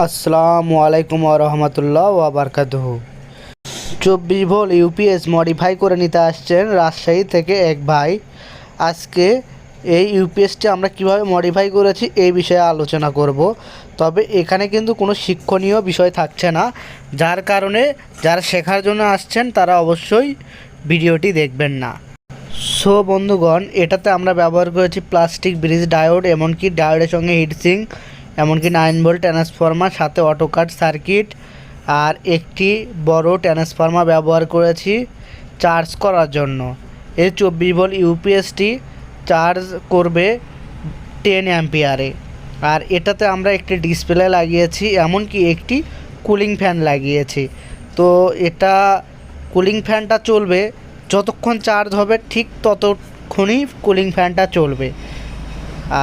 আসসালামু আলাইকুম রহমতুল্লাহ ওয়াবারকাতুহ চব্বিশ ভোল ইউপিএস মডিফাই করে নিতে আসছেন রাজশাহী থেকে এক ভাই। আজকে এই ইউপিএসটি আমরা কীভাবে মডিফাই করেছি এই বিষয়ে আলোচনা করব। তবে এখানে কিন্তু কোনো শিক্ষণীয় বিষয় থাকছে না। যার কারণে যারা শেখার জন্য আসছেন তারা অবশ্যই ভিডিওটি দেখবেন না। সো বন্ধুগণ, এটাতে আমরা ব্যবহার করেছি প্লাস্টিক ব্রিজ ডায়োড এমনকি ডায়োডের সঙ্গে হিটসিং এমনকি নাইন ভোল্ট ট্রান্সফর্মার সাথে অটোকাট সার্কিট আর একটি বড় ট্রান্সফর্মার ব্যবহার করেছি চার্জ করার জন্য। এই চব্বিশ ভোল্ট ইউপিএসটি চার্জ করবে টেন অ্যাম্পিয়ারে আর এটাতে আমরা একটি ডিসপ্লে লাগিয়েছি, এমনকি একটি কুলিং ফ্যান লাগিয়েছি। তো এটা কুলিং ফ্যানটা চলবে, যতক্ষণ চার্জ হবে ঠিক ততক্ষণই কুলিং ফ্যানটা চলবে।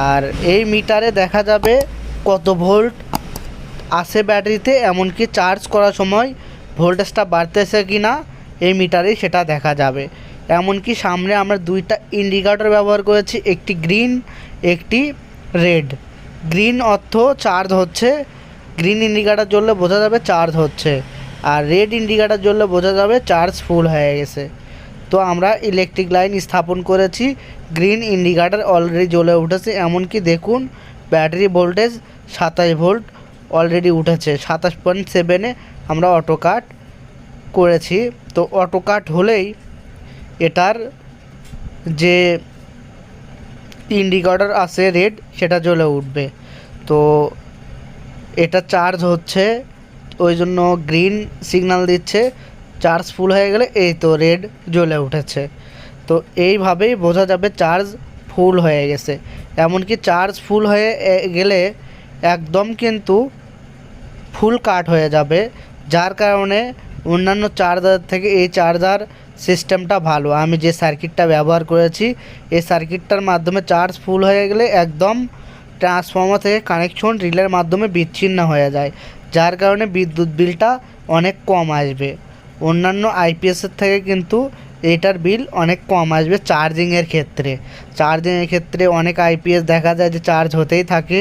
আর এই মিটারে দেখা যাবে কত ভোল্ট আসে ব্যাটারিতে, এমনকি চার্জ করার সময় ভোল্টেজটা বাড়তেছে কি না এই মিটারেই সেটা দেখা যাবে। এমনকি সামনে আমরা দুইটা ইন্ডিকেটর ব্যবহার করেছি, একটি গ্রিন, একটি রেড। গ্রিন অর্থ চার্জ হচ্ছে, গ্রিন ইন্ডিকেটার জ্বললে বোঝা যাবে চার্জ হচ্ছে, আর রেড ইন্ডিকেটর জ্বললে বোঝা যাবে চার্জ ফুল হয়ে গেছে। তো আমরা ইলেকট্রিক লাইন স্থাপন করেছি, গ্রিন ইন্ডিকেটর অলরেডি জ্বলে উঠেছে, এমনকি দেখুন ব্যাটারি ভোল্টেজ সাতাশ ভোল্ট অলরেডি উঠেছে। সাতাশ পয়েন্ট সেভেনে আমরা অটো কাট করেছি। তো অটো কাট হলেই এটার যে ইন্ডিকেটর আছে রেড সেটা জ্বলে উঠবে। তো এটা চার্জ হচ্ছে, ওই জন্য গ্রিন সিগন্যাল দিচ্ছে। চার্জ ফুল হয়ে গেলে এই তো রেড জ্বলে উঠেছে। তো এইভাবেই বোঝা যাবে চার্জ ফুল হয়ে গেছে। এমনকি চার্জ ফুল হয়ে গেলে একদম কিন্তু ফুল কাট হয়ে যাবে, যার কারণে অন্যান্য চার্জার থেকে এই চার্জার সিস্টেমটা ভালো। আমি যে সার্কিটটা ব্যবহার করেছি, এই সার্কিটটার মাধ্যমে চার্জ ফুল হয়ে গেলে একদম ট্রান্সফর্মার থেকে কানেকশন রিলের মাধ্যমে বিচ্ছিন্ন হয়ে যায়, যার কারণে বিদ্যুৎ বিলটা অনেক কম আসবে। অন্যান্য আইপিএসের থেকে কিন্তু এটার বিল অনেক কম আসবে চার্জিংয়ের ক্ষেত্রে। চার্জিংয়ের ক্ষেত্রে অনেক আইপিএস দেখা যায় যে চার্জ হতেই থাকে,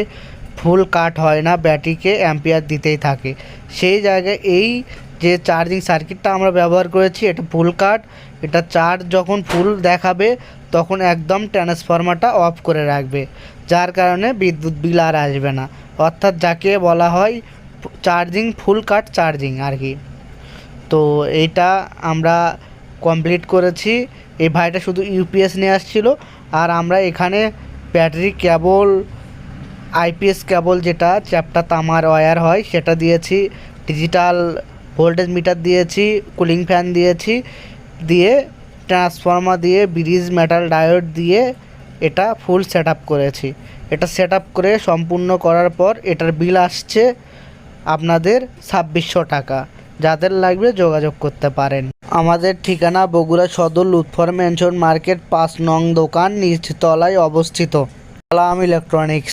ফুল কাট হয় না, ব্যাটারিকে অ্যাম্পিয়ার দিতেই থাকে। সেই জায়গায় এই যে চার্জিং সার্কিটটা আমরা ব্যবহার করেছি, এটা ফুল কাট, এটা চার্জ যখন ফুল দেখাবে, তখন একদম ট্রান্সফর্মারটা অফ করে রাখবে, যার কারণে বিদ্যুৎ বিল আর আসবে না। অর্থাৎ যাকে বলা হয় চার্জিং, ফুল কাট চার্জিং আর কি। তো এইটা আমরা কমপ্লিট করেছি। এই ভাইটা শুধু ইউপিএস নিয়ে আসছিল। আর আমরা এখানে ব্যাটারি কেবল আইপিএস কেবল যেটা চ্যাপটা তামার ওয়্যার হয়, সেটা দিয়েছি। ডিজিটাল ভোল্টেজ মিটার দিয়েছি কুলিং ফ্যান দিয়েছি, দিয়ে ট্রান্সফর্মার দিয়ে ব্রিজ মেটাল ডায়োড দিয়ে এটা ফুল সেট করেছি। এটা সেট করে সম্পূর্ণ করার পর এটার বিল আসছে আপনাদের ছাব্বিশশো টাকা। যাদের লাগবে যোগাযোগ করতে পারেন। আমাদের ঠিকানা বগুড়া সদর লুৎফর মেনশন মার্কেট পাঁচ নং দোকান নিচতলায় অবস্থিত। সালাম ইলেকট্রনিক্স।